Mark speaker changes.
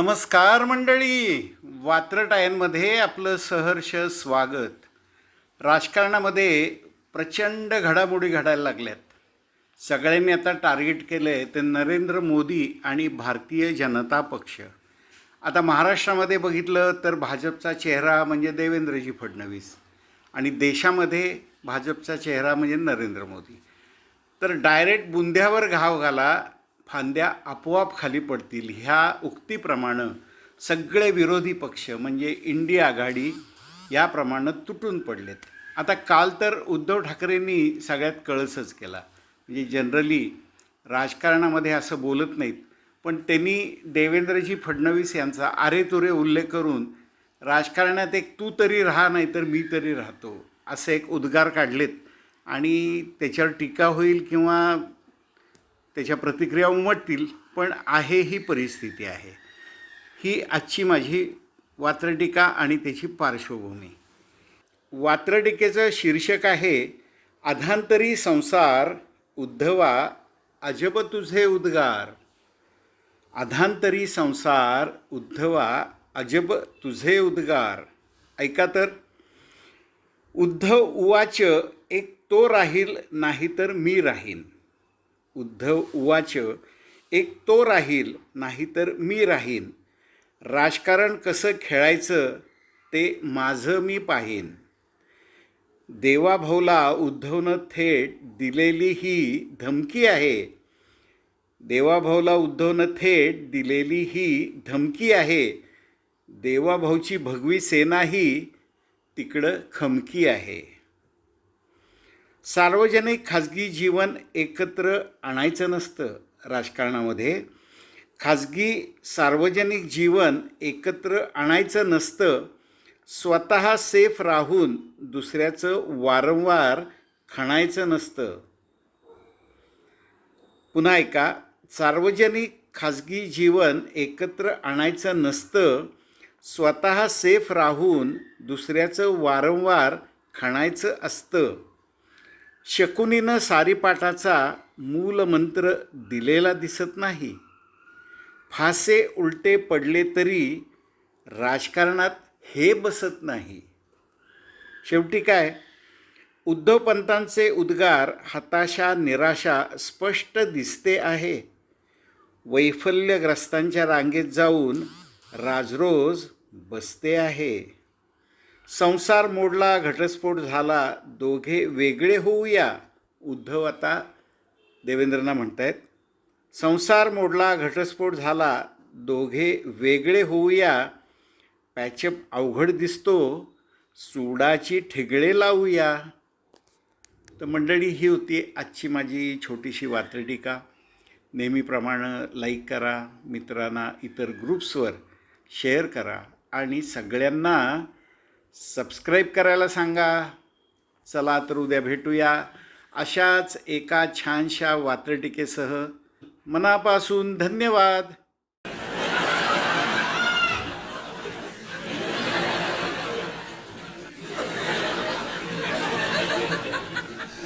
Speaker 1: नमस्कार मंडळी. वात्रटायांमध्ये आपलं सहर्ष स्वागत. राजकारणामध्ये प्रचंड घडामोडी घडायला लागल्यात. सगळ्यांनी आता टार्गेट केलं आहे ते नरेंद्र मोदी आणि भारतीय जनता पक्ष. आता महाराष्ट्रामध्ये बघितलं तर भाजपचा चेहरा म्हणजे देवेंद्रजी फडणवीस आणि देशामध्ये भाजपचा चेहरा म्हणजे नरेंद्र मोदी. तर डायरेक्ट बुंध्यावर घाव घाला फांद्या आपोआप खाली पडतील. ह्या उक्तीप्रमाणे सगळे विरोधी पक्ष म्हणजे इंडिया आघाडी याप्रमाणे तुटून पडलेत. आता काल तर उद्धव ठाकरेंनी सगळ्यात कळसच केला. म्हणजे जनरली राजकारणामध्ये असं बोलत नाहीत. पण त्यांनी देवेंद्रजी फडणवीस यांचा आरेतुरे उल्लेख करून राजकारणात एक तू तरी राहा नाही तर मी तरी राहतो असे एक उद्गार काढलेत. आणि त्याच्यावर टीका होईल किंवा त्याच्या प्रतिक्रिया उमटतील पण आहे ही परिस्थिती आहे. ही आजची माझी वात्रटिका आणि त्याची पार्श्वभूमी. वात्रटिकेचं शीर्षक आहे अधांतरी संसार उद्धवा अजब तुझे उद्गार. अधांतरी संसार उद्धवा अजब तुझे उद्गार. ऐका तर उद्धव उवाच एक तो राहील नाही तर मी राहीन. उद्धव उवाच एक तो राहील नाही तर मी राहीन. राजकारण कसं खेळायचं ते माझं मी पाहीन. देवाभाऊला उद्धवनं थेट दिलेली ही धमकी आहे. देवाभाऊला उद्धवनं थेट दिलेली ही धमकी आहे. देवाभाऊची भगवी सेना ही तिकडं खमकी आहे. सार्वजनिक खाजगी जीवन एकत्र आणायचं नसतं राजकारणामध्ये. खाजगी सार्वजनिक जीवन एकत्र आणायचं नसतं. स्वतः सेफ राहून दुसऱ्याचं वारंवार खणायचं नसतं. पुन्हा ऐका सार्वजनिक खाजगी जीवन एकत्र आणायचं नसतं. स्वतः सेफ राहून दुसऱ्याचं वारंवार खणायचं असतं. शकुनीनं सारीपाठाचा मूल मंत्र दिलेला दिसत नाही. फासे उलटे पडले तरी राजकारणात हे बसत नाही. शेवटी काय? उद्धवपंतांचे उद्गार हताशा निराशा स्पष्ट दिसते आहे. वैफल्यग्रस्तांच्या रांगेत जाऊन राजरोज बसते आहे. संसार मोडला घटस्फोट झाला दोघे वेगळे होऊया उद्धव आता देवेंद्रना म्हणत आहेत संसार मोडला घटस्फोट झाला दोघे वेगळे होऊया पॅचअप अवघड दिसतो सुडाची ठिगळे लावूया. तर मंडळी ही होती आजची माझी छोटीशी वात्रटिका नेहमीप्रमाणे लाईक करा मित्रांना इतर ग्रुप्सवर शेअर करा आणि सगळ्यांना सबस्क्राईब करायला सांगा. चला तर उद्या भेटूया. अशाच एका छानशा वात्रटिकेसह मनापासून धन्यवाद.